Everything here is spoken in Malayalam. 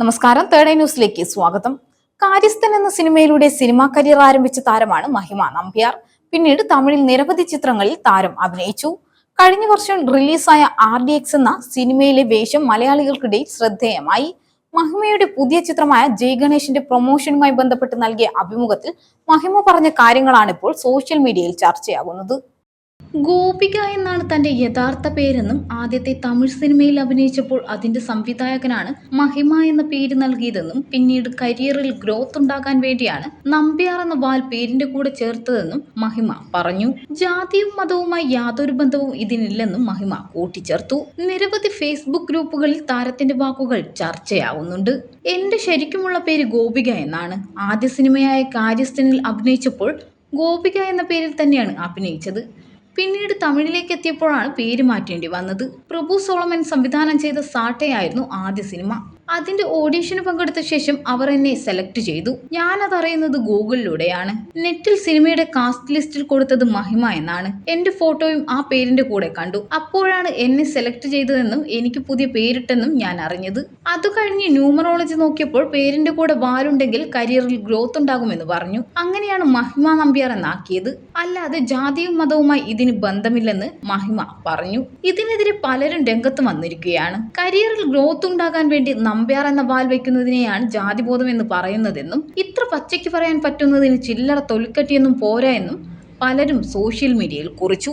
നമസ്കാരം. തേർഡ് ന്യൂസിലേക്ക് സ്വാഗതം. കാര്യസ്ഥൻ എന്ന സിനിമയിലൂടെ സിനിമാ കരിയർ ആരംഭിച്ച താരമാണ് മഹിമ നമ്പ്യാർ. പിന്നീട് തമിഴിൽ നിരവധി ചിത്രങ്ങളിൽ താരം അഭിനയിച്ചു. കഴിഞ്ഞ വർഷം റിലീസായ ആർ ഡി എക്സ് എന്ന സിനിമയിലെ വേഷം മലയാളികൾക്കിടയിൽ ശ്രദ്ധേയമായി. മഹിമയുടെ പുതിയ ചിത്രമായ ജയ് ഗണേഷിന്റെ പ്രൊമോഷനുമായി ബന്ധപ്പെട്ട് നൽകിയ അഭിമുഖത്തിൽ മഹിമ പറഞ്ഞ കാര്യങ്ങളാണ് ഇപ്പോൾ സോഷ്യൽ മീഡിയയിൽ ചർച്ചയാകുന്നത്. ഗോപിക എന്നാണ് തന്റെ യഥാർത്ഥ പേരെന്നും ആദ്യത്തെ തമിഴ് സിനിമയിൽ അഭിനയിച്ചപ്പോൾ അതിന്റെ സംവിധായകനാണ് മഹിമ എന്ന പേര് നൽകിയതെന്നും പിന്നീട് കരിയറിൽ ഗ്രോത്ത് ഉണ്ടാകാൻ വേണ്ടിയാണ് നമ്പ്യാർ എന്ന വാൽ പേരിന്റെ കൂടെ ചേർത്തതെന്നും മഹിമ പറഞ്ഞു. ജാതിയും മതവുമായി യാതൊരു ബന്ധവും ഇതിനില്ലെന്നും മഹിമ കൂട്ടിച്ചേർത്തു. നിരവധി ഫേസ്ബുക്ക് ഗ്രൂപ്പുകളിൽ താരത്തിന്റെ വാക്കുകൾ ചർച്ചയാവുന്നുണ്ട്. എന്റെ ശരിക്കുമുള്ള പേര് ഗോപിക എന്നാണ്. ആദ്യ സിനിമയായ കാര്യസ്ഥനിൽ അഭിനയിച്ചപ്പോൾ ഗോപിക എന്ന പേരിൽ തന്നെയാണ് അഭിനയിച്ചത്. പിന്നീട് തമിഴിലേക്ക് എത്തിയപ്പോഴാണ് പേര് മാറ്റേണ്ടി വന്നത്. പ്രഭു സോളമൻ സംവിധാനം ചെയ്ത സാട്ടയായിരുന്നു ആദ്യ സിനിമ. അതിന്റെ ഓഡീഷന് പങ്കെടുത്ത ശേഷം അവർ എന്നെ സെലക്ട് ചെയ്തു. ഞാനത് അറിയുന്നത് ഗൂഗിളിലൂടെയാണ്. നെറ്റിൽ സിനിമയുടെ കാസ്റ്റ് ലിസ്റ്റിൽ കൊടുത്തത് മഹിമ എന്നാണ്. എന്റെ ഫോട്ടോയും ആ പേരിന്റെ കൂടെ കണ്ടു. അപ്പോഴാണ് എന്നെ സെലക്ട് ചെയ്തതെന്നും എനിക്ക് പുതിയ പേരിട്ടെന്നും ഞാൻ അറിഞ്ഞത്. അത് കഴിഞ്ഞ് ന്യൂമറോളജി നോക്കിയപ്പോൾ പേരിന്റെ കൂടെ വാലുണ്ടെങ്കിൽ കരിയറിൽ ഗ്രോത്ത് ഉണ്ടാകുമെന്ന് പറഞ്ഞു. അങ്ങനെയാണ് മഹിമ നമ്പ്യാർ എന്നാക്കിയത്. അല്ലാതെ ജാതിയും മതവുമായി ഇതിന് ബന്ധമില്ലെന്ന് മഹിമ പറഞ്ഞു. ഇതിനെതിരെ പലരും രംഗത്ത് വന്നിരിക്കുകയാണ്. കരിയറിൽ ഗ്രോത്ത് ഉണ്ടാകാൻ വേണ്ടി നമ്പ്യാർ എന്ന വാൽ വയ്ക്കുന്നതിനെയാണ് ജാതിബോധം എന്ന് പറയുന്നതെന്നും ഇത്ര പച്ചയ്ക്ക് പറയാൻ പറ്റുന്നതിന് ചില്ലറ തൊലിക്കട്ടിയെന്നും പോരാ എന്നും പലരും സോഷ്യൽ മീഡിയയിൽ കുറിച്ചു.